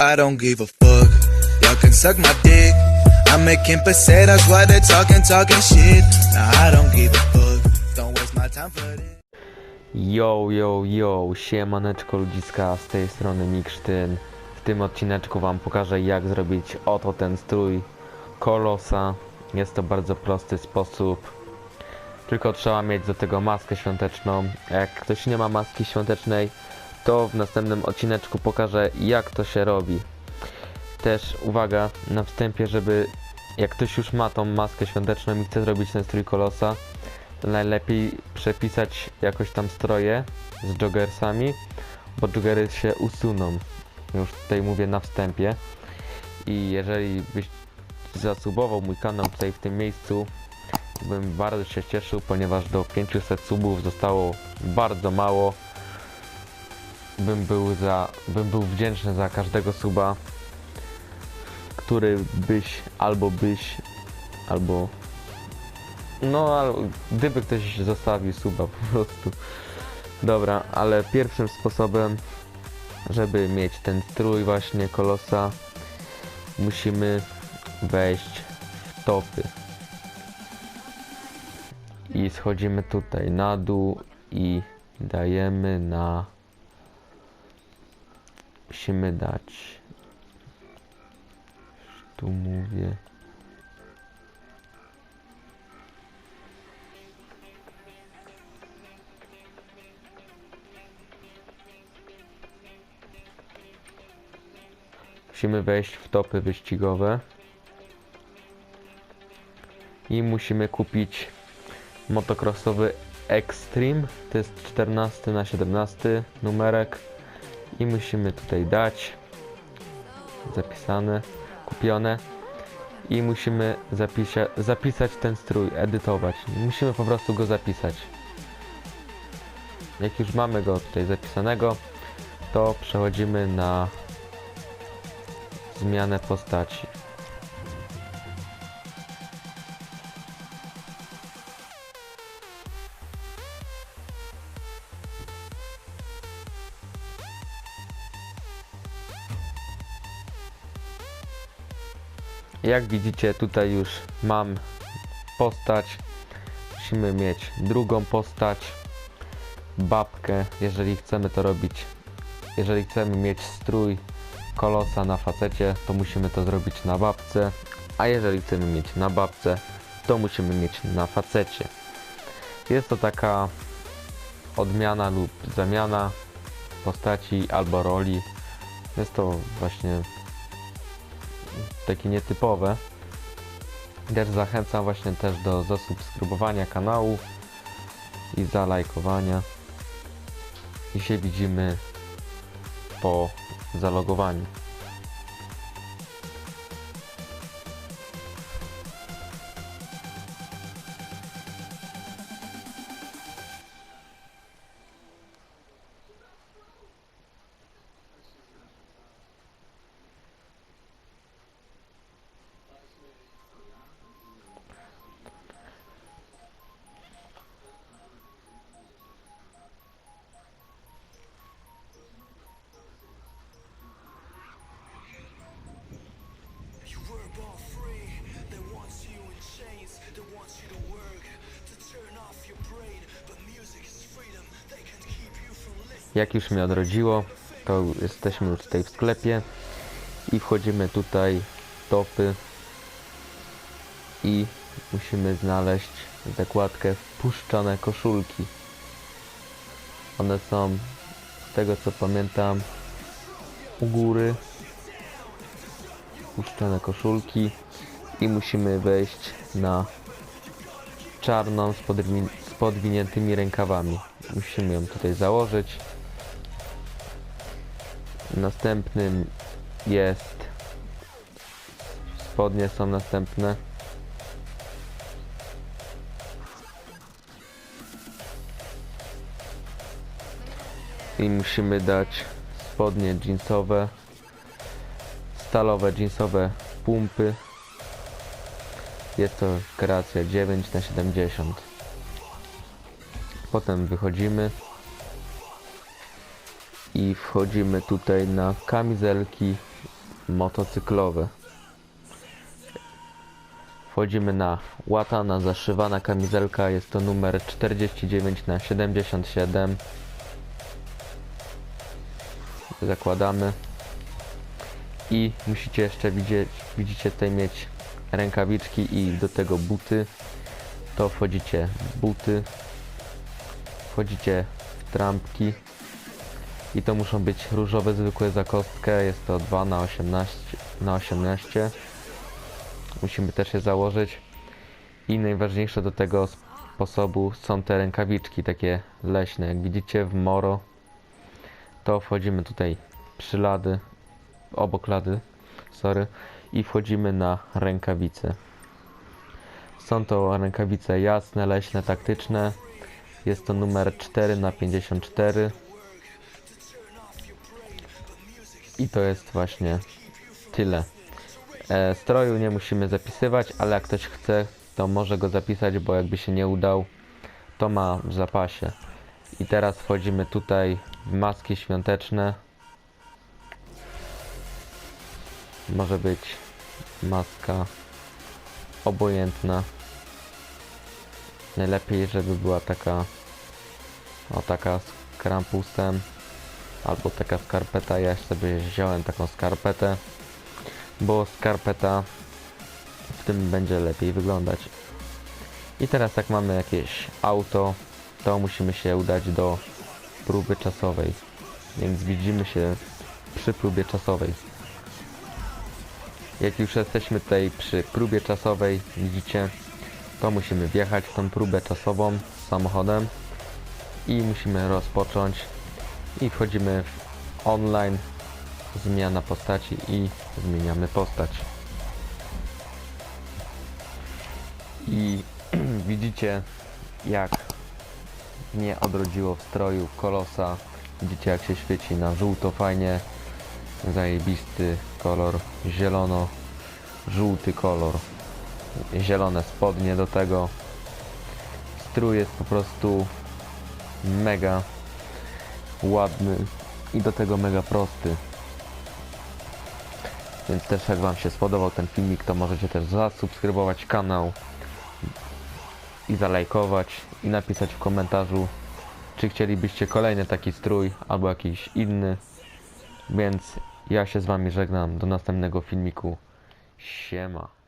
I don't give a fuck. Y'all can suck my dick. I'm making pesetas while they're talking, talking shit. Nah, I don't give a fuck. Don't waste my time for this. Yo, yo, yo, siemaneczko ludziska, z tej strony Miksztyn. W tym odcineczku wam pokażę jak zrobić oto ten strój kolosa. Jest to bardzo prosty sposób. Tylko trzeba mieć do tego maskę świąteczną. Jak ktoś nie ma maski świątecznej, to w następnym odcineczku pokażę jak to się robi. Też uwaga na wstępie, żeby jak ktoś już ma tą maskę świąteczną i chce zrobić ten strój kolosa, najlepiej przepisać jakoś tam stroje z joggersami, bo joggery się usuną. Już tutaj mówię na wstępie. I jeżeli byś zasubował mój kanał tutaj w tym miejscu, bym bardzo się cieszył, ponieważ do 500 subów zostało bardzo mało. Bym był za, bym był wdzięczny za każdego suba, który byś albo byś, albo no, ale gdyby ktoś zostawił suba po prostu. Dobra, ale pierwszym sposobem, żeby mieć ten strój właśnie kolosa, musimy wejść w topy. I schodzimy tutaj na dół i dajemy na... Musimy dać... Tu mówię... Musimy wejść w topy wyścigowe. I musimy kupić motocrossowy Extreme. To jest 14 na 17 numerek. I musimy tutaj dać zapisane, kupione. I musimy zapisa zapisać ten strój, edytować. Musimy po prostu go zapisać. Jak już mamy go tutaj zapisanego, to przechodzimy na zmianę postaci. Jak widzicie tutaj już mam postać. Musimy mieć drugą postać. Babkę, jeżeli chcemy to robić. Jeżeli chcemy mieć strój kolosa na facecie, to musimy to zrobić na babce, a jeżeli chcemy mieć na babce, to musimy mieć na facecie. Jest to taka odmiana lub zamiana postaci albo roli. Jest to właśnie takie nietypowe. Też zachęcam właśnie też do zasubskrybowania kanału i zalajkowania. I się widzimy po zalogowaniu. Jak już mnie odrodziło, to jesteśmy już tutaj w sklepie i wchodzimy tutaj w topy i musimy znaleźć zakładkę wpuszczane koszulki. One są, z tego co pamiętam, u góry. Wpuszczone koszulki i musimy wejść na czarną z podwiniętymi rękawami. Musimy ją tutaj założyć. Następnym jest spodnie są następne. I musimy dać spodnie jeansowe, stalowe jeansowe pumpy. Jest to kreacja 9 na 70 Potem wychodzimy. I wchodzimy tutaj na kamizelki motocyklowe. Wchodzimy na łatana zaszywana kamizelka, jest to numer 49 na 77 zakładamy. I musicie jeszcze widzieć, widzicie tutaj mieć rękawiczki i do tego buty. To wchodzicie w buty. Wchodzicie w trampki i to muszą być różowe zwykłe za kostkę jest to 2 na 18 na 18 musimy też je założyć. I najważniejsze do tego sposobu są te rękawiczki takie leśne. Jak widzicie w moro to wchodzimy tutaj przy lady, obok lady, sorry, i wchodzimy na rękawice. Są to rękawice jasne, leśne, taktyczne. Jest to numer 4 na 54 i to jest właśnie tyle. E, stroju nie musimy zapisywać, ale jak ktoś chce, to może go zapisać, bo jakby się nie udał, to ma w zapasie. I teraz wchodzimy tutaj w maski świąteczne. Może być maska obojętna. Najlepiej, żeby była taka o taka z krampusem albo taka skarpeta. Ja sobie wziąłem taką skarpetę, bo skarpeta w tym będzie lepiej wyglądać. I teraz jak mamy jakieś auto, to musimy się udać do próby czasowej. Więc widzimy się przy próbie czasowej. Jak już jesteśmy tutaj przy próbie czasowej, widzicie, to musimy wjechać w tą próbę czasową samochodem i musimy rozpocząć i wchodzimy w online zmiana postaci i zmieniamy postać. I widzicie jak mnie odrodziło w stroju kolosa. Widzicie jak się świeci na żółto fajnie. Zajebisty kolor, zielono, żółty kolor. Zielone spodnie do tego. Strój jest po prostu mega ładny i do tego mega prosty. Więc też jak Wam się spodobał ten filmik, to możecie też zasubskrybować kanał i zalajkować i napisać w komentarzu, czy chcielibyście kolejny taki strój albo jakiś inny. Więc ja się z Wami żegnam. Do następnego filmiku. Siema.